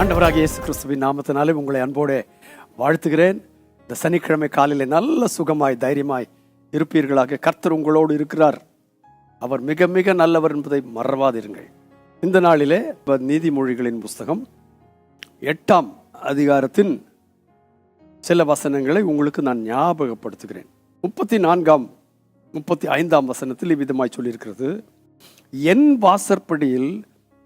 ஆண்டவராக இயேசு கிறிஸ்துவின் நாமத்தினாலே உங்களை அன்போடு வாழ்த்துகிறேன். இந்த சனிக்கிழமை காலையில் நல்ல சுகமாய் தைரியமாய் இருப்பீர்களாக. கர்த்தர் உங்களோடு இருக்கிறார். அவர் மிக மிக நல்லவர் என்பதை மறவாதிருங்கள். இந்த நாளிலே இப்போ நீதிமொழிகளின் புஸ்தகம் எட்டாம் அதிகாரத்தின் சில வசனங்களை உங்களுக்கு நான் ஞாபகப்படுத்துகிறேன். முப்பத்தி நான்காம் முப்பத்தி ஐந்தாம் வசனத்தில் இவ்விதமாய் சொல்லியிருக்கிறது. என் வாசற்படியில்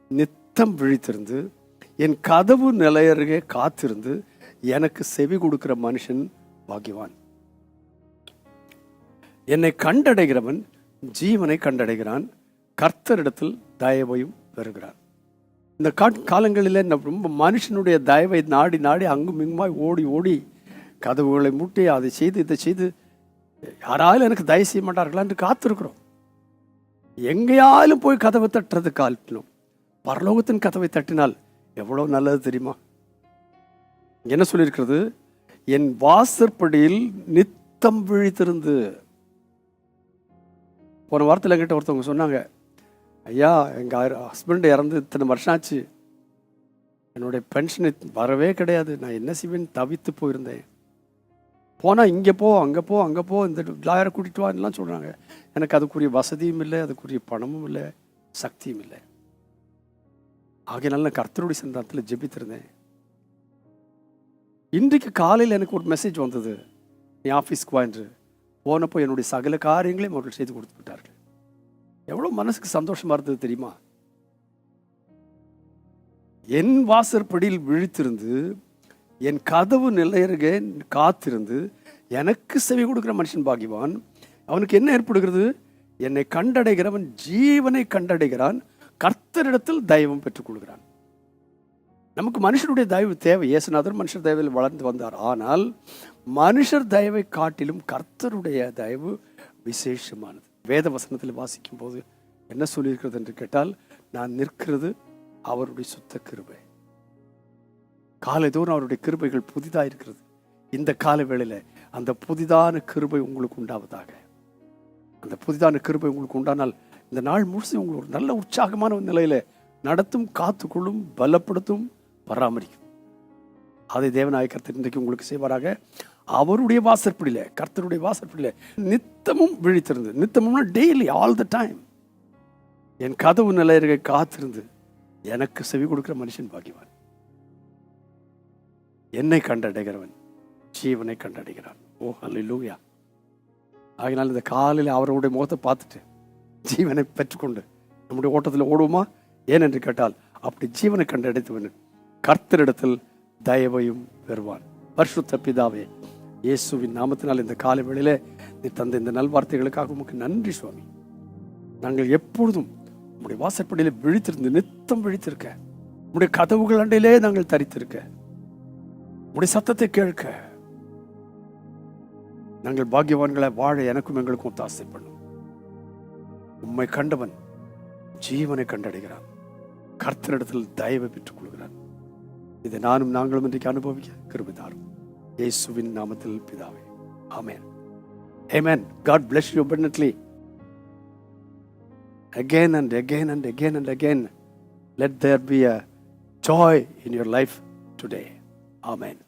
நித்தம் விழித்திருந்து என் கதவு நிலையருகே காத்திருந்து எனக்கு செவி கொடுக்கிற மனுஷன் பாக்கியவான். என்னை கண்டடைகிறவன் ஜீவனை கண்டடைகிறான். கர்த்தரிடத்தில் தயவையும் பெறுகிறான் இந்த காலங்களில் நான் ரொம்ப மனுஷனுடைய தயவை நாடி நாடி அங்கும் இங்குமாய் ஓடி ஓடி கதவுகளை முட்டி அதை செய்து இதை செய்து யாராலும் எனக்கு தயவு செய்ய மாட்டார்களா என்று காத்திருக்கிறோம். எங்கேயாலும் போய் கதவை தட்டுறது காட்டினோம் பரலோகத்தின் கதவை தட்டினால் எவ்வளோ நல்லது தெரியுமா? என்ன சொல்லியிருக்கிறது? என் வாசற்படியில் நித்தம் விழித்திருந்து. போன வாரத்தில் என்கிட்ட ஒருத்தவங்க சொன்னாங்க ஐயா எங்கள் ஹஸ்பண்ட் இறந்து இத்தனை வருஷம் ஆச்சு. என்னுடைய பென்ஷன் வரவே கிடையாது. நான் என்ன செய்வேன்னு தவித்து போயிருந்தேன். போனால் இங்கே போ அங்கே போ அங்கே போ இந்த லாயரை கூட்டிகிட்டு வான்லாம் சொல்கிறாங்க எனக்கு அதுக்குரிய வசதியும் இல்லை அதுக்குரிய பணமும் இல்லை சக்தியும் இல்லை. ஆகையினால நான் கர்த்தருடைய சந்தானத்தில் ஜெபித்திருந்தேன். இன்றைக்கு காலையில் எனக்கு ஒரு மெசேஜ் வந்தது. நீ ஆஃபீஸ்க்கு வா என்று. போனப்போ என்னுடைய சகல காரியங்களையும் அவர்கள் செய்து கொடுத்து விட்டார்கள். எவ்வளோ மனசுக்கு சந்தோஷமாக இருந்தது தெரியுமா? என் வாசற்படியில் விழித்திருந்து என் கதவு நிலையருகே காத்திருந்து எனக்கு செவி கொடுக்குற மனுஷன் பாகிவான் அவனுக்கு என்ன ஏற்படுகிறது? என்னை கண்டடைகிறவன் ஜீவனை கண்டடைகிறான் கர்த்தரிடத்தில் தெய்வம் பெற்றுக்கொள்கிறான் நமக்கு மனுஷனுடைய தயவு தேவை. இயேசுநாதர் மனுஷர் தயவில் வளர்ந்து வந்தார். ஆனால் மனுஷர் தயவை காட்டிலும் கர்த்தருடைய தயவு விசேஷமானது. வேத வசனத்தில் வாசிக்கும் போது என்ன சொல்லியிருக்கிறது என்று கேட்டால் நான் நிற்கிறது அவருடைய சுத்த கிருபை. காலைதோறும் அவருடைய கிருபைகள் புதிதாக இருக்கிறது. இந்த கால வேளையில் அந்த புதிதான கிருபை உங்களுக்கு உண்டாவதாக. அந்த புதிதான கிருபை உங்களுக்கு உண்டானால் இந்த நாள் முழுசும் உங்களுக்கு ஒரு நல்ல உற்சாகமான ஒரு நிலையில் நடத்தும் காத்துக்கொள்ளும் பலப்படுத்தும் பராமரிக்கும். அதை தேவநாய கர்த்தர் இன்றைக்கு உங்களுக்கு செய்வாராக. அவருடைய வாசற்படியில கர்த்தருடைய வாசற்படியில் நித்தமும் விழித்திருந்து நித்தமும்னா டெய்லி ஆல் த டைம் என் கதவு நிலையர்கள் காத்திருந்து எனக்கு செவி கொடுக்குற மனுஷன் பாக்கியவான். என்னை கண்டடைகிறவன் ஜீவனை கண்டடைகிறான். ஓ அல்லூயா ஆகினால் இந்த காலையில் அவருடைய முகத்தை பார்த்துட்டு ஜீவனை பெற்றுக்கொண்டு நம்முடைய ஓட்டத்தில் ஓடுவோமா? ஏன் என்று கேட்டால் அப்படி ஜீவனை கண்டடைத்தவன் கர்த்தரிடத்தில் தயவையும் பெறுவான். பரிசுத்த பிதாவே இயேசுவின் நாமத்தினால் இந்த காலை வேளையிலே நீ தந்த இந்த நல்வார்த்தைகளுக்காக உமக்கு நன்றி சுவாமி. நாங்கள் எப்பொழுதும் உங்களுடைய வாசற்படியில் விழித்திருந்து நித்தம் விழித்திருக்க உங்களுடைய கதவுகள் அண்டையிலே நாங்கள் தரித்திருக்க உங்களுடைய சத்தத்தை கேட்க நாங்கள் பாக்கியவான்களை வாழ எனக்கும் எங்களுக்கும் தாசை பண்ணும் உம்மை கண்டவன் ஜீவனை கண்டடைகிறான் கர்த்தனிடத்தில் தயவை பெற்றுக் கொள்கிறான் இதை நானும் நாங்களும் இன்றைக்கு அனுபவிக்க கிருபிதாரும் இயேசுவின் நாமத்தில் பிதாவே ஆமேன் amen God bless you abundantly again and again and again and again. Let there be a joy in your life today. Amen.